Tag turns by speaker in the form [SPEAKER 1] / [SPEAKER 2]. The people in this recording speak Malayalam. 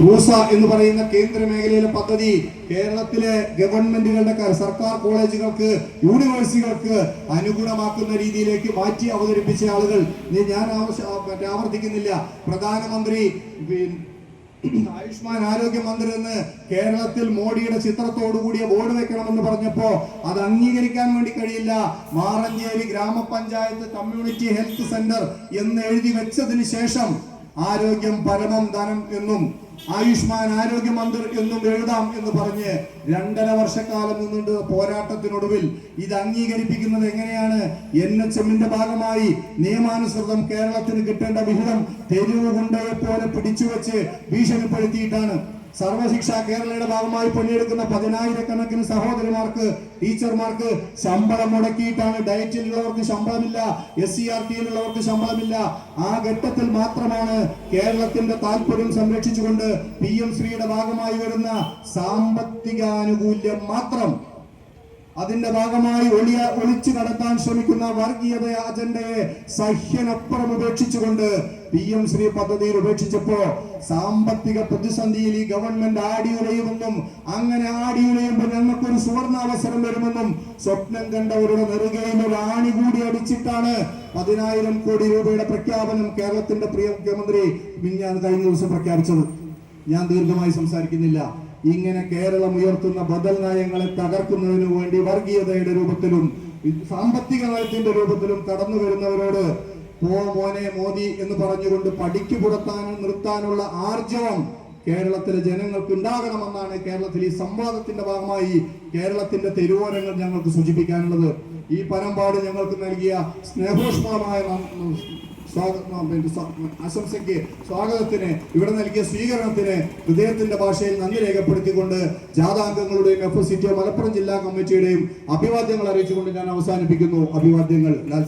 [SPEAKER 1] റൂസ എന്ന് പറയുന്ന കേന്ദ്ര മേഖലയിലെ പദ്ധതി കേരളത്തിലെ ഗവൺമെന്റുകളുടെ സർക്കാർ കോളേജുകൾക്ക് യൂണിവേഴ്സിറ്റികൾക്ക് അനുകൂലമാക്കുന്ന രീതിയിലേക്ക് മാറ്റി അവതരിപ്പിച്ച ആളുകൾ ഞാൻ ആവർത്തിക്കുന്നില്ല. പ്രധാനമന്ത്രി ആയുഷ്മാൻ ആരോഗ്യമന്ത്രി എന്ന് കേരളത്തിൽ മോഡിയുടെ ചിത്രത്തോടു കൂടിയ ബോർഡ് വെക്കണമെന്ന് പറഞ്ഞപ്പോ അത് അംഗീകരിക്കാൻ വേണ്ടി കഴിയില്ല. മാറഞ്ചേരി ഗ്രാമപഞ്ചായത്ത് കമ്മ്യൂണിറ്റി ഹെൽത്ത് സെന്റർ എന്ന് എഴുതി വെച്ചതിന് ശേഷം ആരോഗ്യം പരമം ധനം എന്നും ആയുഷ്മാൻ ആരോഗ്യ മന്ദിർ എന്നും എഴുതാം എന്ന് പറഞ്ഞ് രണ്ടര വർഷക്കാലം നിന്നുകൊണ്ട് പോരാട്ടത്തിനൊടുവിൽ ഇത് അംഗീകരിപ്പിക്കുന്നത് എങ്ങനെയാണ്? എൻ എച്ച് എമ്മിന്റെ ഭാഗമായി നിയമാനുസൃതം കേരളത്തിന് കിട്ടേണ്ട വിഹിതം തെരുവ് ഗുണ്ടയെ പോലെ പിടിച്ചുവെച്ച് ഭീഷണിപ്പെടുത്തിയിട്ടാണ്. സർവശിക്ഷ കേരളയുടെ ഭാഗമായി പണിയെടുക്കുന്ന പതിനായിരക്കണക്കിന് സഹോദരിമാർക്ക് ടീച്ചർമാർക്ക് ശമ്പളം മുടക്കിയിട്ടാണ് ഡയറ്റിലുള്ളവർക്ക് ശമ്പളമില്ല എസ് സി ആർ ടിയിലുള്ളവർക്ക് ശമ്പളമില്ല. ആ ഘട്ടത്തിൽ മാത്രമാണ് കേരളത്തിന്റെ താല്പര്യം സംരക്ഷിച്ചുകൊണ്ട് പി എം ശ്രീയുടെ ഭാഗമായി വരുന്ന സാമ്പത്തികാനുകൂല്യം മാത്രം അതിന്റെ ഭാഗമായി ഒളിയ ഒളിച്ചു നടത്താൻ ശ്രമിക്കുന്ന വർഗീയത അജണ്ടയെ സഹ്യനപ്പുറം ഉപേക്ഷിച്ചുകൊണ്ട് പി എം ശ്രീ പദ്ധതിയിൽ ഉപേക്ഷിച്ചപ്പോ സാമ്പത്തിക പ്രതിസന്ധിയിൽ ഈ ഗവൺമെന്റ് ആടിയുലയുമെന്നും അങ്ങനെ ആടിയുലയുമ്പോൾ ഞങ്ങൾക്കൊരു സുവർണാവസരം വരുമെന്നും സ്വപ്നം കണ്ടവരുടെ നെറുകയിൽ ഒരു ആണി കൂടി അടിച്ചിട്ടാണ് പതിനായിരം കോടി രൂപയുടെ പ്രഖ്യാപനം കേരളത്തിന്റെ പ്രിയ മുഖ്യമന്ത്രി മിഞ്ഞാൻ കഴിഞ്ഞ ദിവസം പ്രഖ്യാപിച്ചത്. ഞാൻ ദീർഘമായി സംസാരിക്കുന്നില്ല. ഇങ്ങനെ കേരളം ഉയർത്തുന്ന ബദൽ നയങ്ങളെ തകർക്കുന്നതിനു വേണ്ടി വർഗീയതയുടെ രൂപത്തിലും സാമ്പത്തിക നയത്തിന്റെ രൂപത്തിലും കടന്നു വരുന്നവരോട് പോ മോനെ മോദി എന്ന് പറഞ്ഞുകൊണ്ട് പടിക്ക് പുറത്താനും നിർത്താനുള്ള ആർജവം കേരളത്തിലെ ജനങ്ങൾക്ക് ഉണ്ടാകണമെന്നാണ് കേരളത്തിൽ ഈ സംവാദത്തിന്റെ ഭാഗമായി കേരളത്തിന്റെ തെരുവോരങ്ങൾ ഞങ്ങൾക്ക് സൂചിപ്പിക്കാനുള്ളത്. ഈ പരമ്പാട് ഞങ്ങൾക്ക് നൽകിയ സ്നേഹോഷ്മമായ ആശംസയ്ക്ക് സ്വാഗതത്തിന് ഇവിടെ നൽകിയ സ്വീകരണത്തിന് ഹൃദയത്തിന്റെ ഭാഷയിൽ നന്ദി രേഖപ്പെടുത്തിക്കൊണ്ട് ജാഥാംഗങ്ങളുടെയും എഫ് എസ് മലപ്പുറം ജില്ലാ കമ്മിറ്റിയുടെയും അഭിവാദ്യങ്ങൾ അറിയിച്ചുകൊണ്ട് ഞാൻ അവസാനിപ്പിക്കുന്നു. അഭിവാദ്യങ്ങൾ. ലാൽ